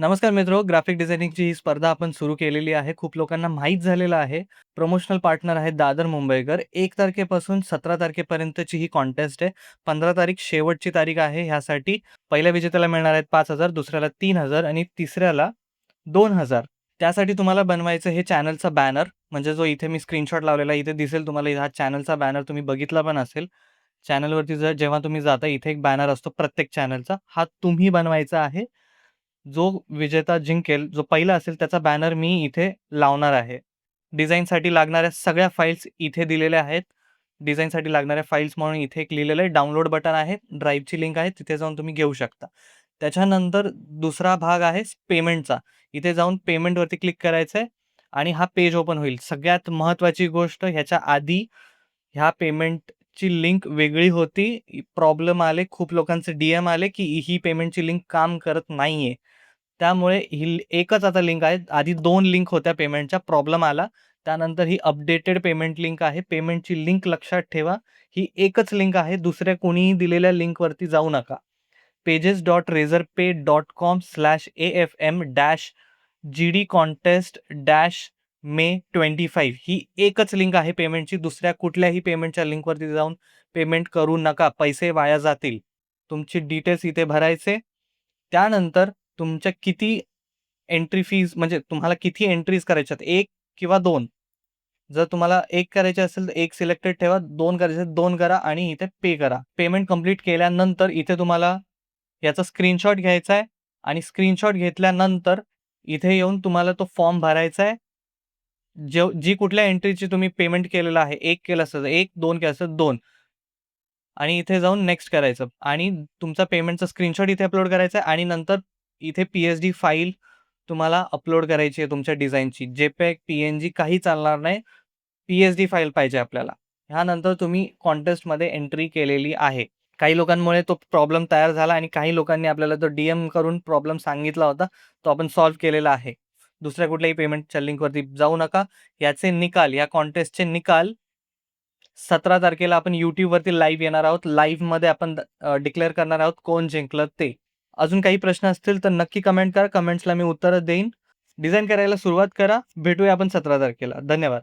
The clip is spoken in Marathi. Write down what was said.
नमस्कार मित्रो, ग्राफिक डिझायनिंगची ही स्पर्धा आपण सुरू केलेली आहे. खूप लोकांना माहीत झालेलं आहे. प्रमोशनल पार्टनर आहेत दादर मुंबईकर. 1 तारखेपासून 17 तारखेपर्यंतची ही कॉन्टेस्ट आहे. 15 तारीख शेवटची तारीख आहे ह्यासाठी. पहिल्या विजेत्याला मिळणार आहेत 5,000, दुसऱ्याला 3,000 आणि तिसऱ्याला 2,000. त्यासाठी तुम्हाला बनवायचं हे चॅनलचा बॅनर म्हणजे जो इथे मी स्क्रीनशॉट लावलेला आहे, इथे दिसेल तुम्हाला हा चॅनलचा बॅनर तुम्ही बघितला पण असेल. चॅनलवरती जर जेव्हा तुम्ही जाता इथे एक बॅनर असतो प्रत्येक चॅनलचा. हा तुम्ही बनवायचा आहे. जो विजेता जिंकेल, जो पहिला असेल त्याचा बॅनर मी इथे लावणार आहे. डिझाइनसाठी लागणाऱ्या सगळ्या फाइल्स इथे दिलेल्या आहेत. डिझाइनसाठी लागणाऱ्या फाइल्स म्हणून इथे एक लिहिलेलं आहे. डाउनलोड बटन आहे. ड्राईव्हची लिंक आहे. तिथे जाऊन तुम्ही घेऊ शकता. त्याच्यानंतर दुसरा भाग आहे पेमेंटचा. इथे जाऊन पेमेंटवरती क्लिक करायचं आहे आणि हा पेज ओपन होईल. सगळ्यात महत्त्वाची गोष्ट ह्याच्या आधी ह्या पेमेंट ची लिंक वेगळी होती. प्रॉब्लेम आले. खूप लोकांचे डी-एम आले, की ही पेमेंटची लिंक काम करत नाहीये. त्यामुळे ही एकच आता लिंक आहे. आधी 2 लिंक होत्या पेमेंटच्या, प्रॉब्लेम आला. त्यानंतर ही अपडेटेड पेमेंट लिंक आहे. पेमेंटची लिंक लक्षात ठेवा. ही एकच लिंक आहे. दुसऱ्या कोणीही दिलेल्या लिंकवरती जाऊ नका. Pages dot razorpay dot com slash AFM dash GD contest dash May twenty five ही एकच लिंक आहे पेमेंटची. दुसऱ्या कुठल्याही पेमेंटच्या लिंकवरती जाऊन पेमेंट करू नका. पैसे वाया जातील. तुमची डिटेल्स इथे भरायचे. त्यानंतर तुमच्या किती एंट्री फीज म्हणजे तुम्हाला किती एंट्रीज करायच्या आहेत 1 किंवा दोन जर तुम्हाला एक करायची असेल तर एक सिलेक्टेड ठेवा. दोन करायचे दोन करा आणि इथे पे करा. पेमेंट कंप्लीट केल्यानंतर इथे तुम्हाला याचा स्क्रीनशॉट घ्यायचा आहे आणि स्क्रीनशॉट घेतल्यानंतर इथे येऊन तुम्हाला तो फॉर्म भरायचा आहे. जे जी कुठल्या एंट्रीची तुम्ही पेमेंट केलेलं आहे. एक केलं असतं एक दोन केलं असतं दोन आणि इथे जाऊन नेक्स्ट करायचं आणि तुमचा पेमेंटचा स्क्रीनशॉट इथे अपलोड करायचा आहे आणि नंतर इथे पी-एच-डी फाईल तुम्हाला अपलोड करायची आहे तुमच्या डिझाईनची जे पॅक पी-एन-जी काही चालणार नाही. पी-एच-डी फाईल पाहिजे आपल्याला. ह्यानंतर तुम्ही कॉन्टेस्टमध्ये एंट्री केलेली आहे. काही लोकांमुळे तो प्रॉब्लेम तयार झाला आणि काही लोकांनी आपल्याला तो डी-एम करून प्रॉब्लेम सांगितला होता. तो आपण सॉल्व्ह केलेला आहे. दुसऱ्या कुठल्याही पेमेंटच्या लिंकवरती जाऊ नका. याचे निकाल, या कॉन्टेस्टचे निकाल 17 तारखेला आपण युट्यूबवरती लाईव्ह येणार आहोत. लाईव्हमध्ये आपण डिक्लेअर करणार आहोत कोण जिंकलं ते. अजून काही प्रश्न असतील तर नक्की कमेंट करा. कमेंट्सला मी उत्तरं देईन. डिझाईन करायला सुरुवात करा. भेटूया आपण 17 तारखेला. धन्यवाद.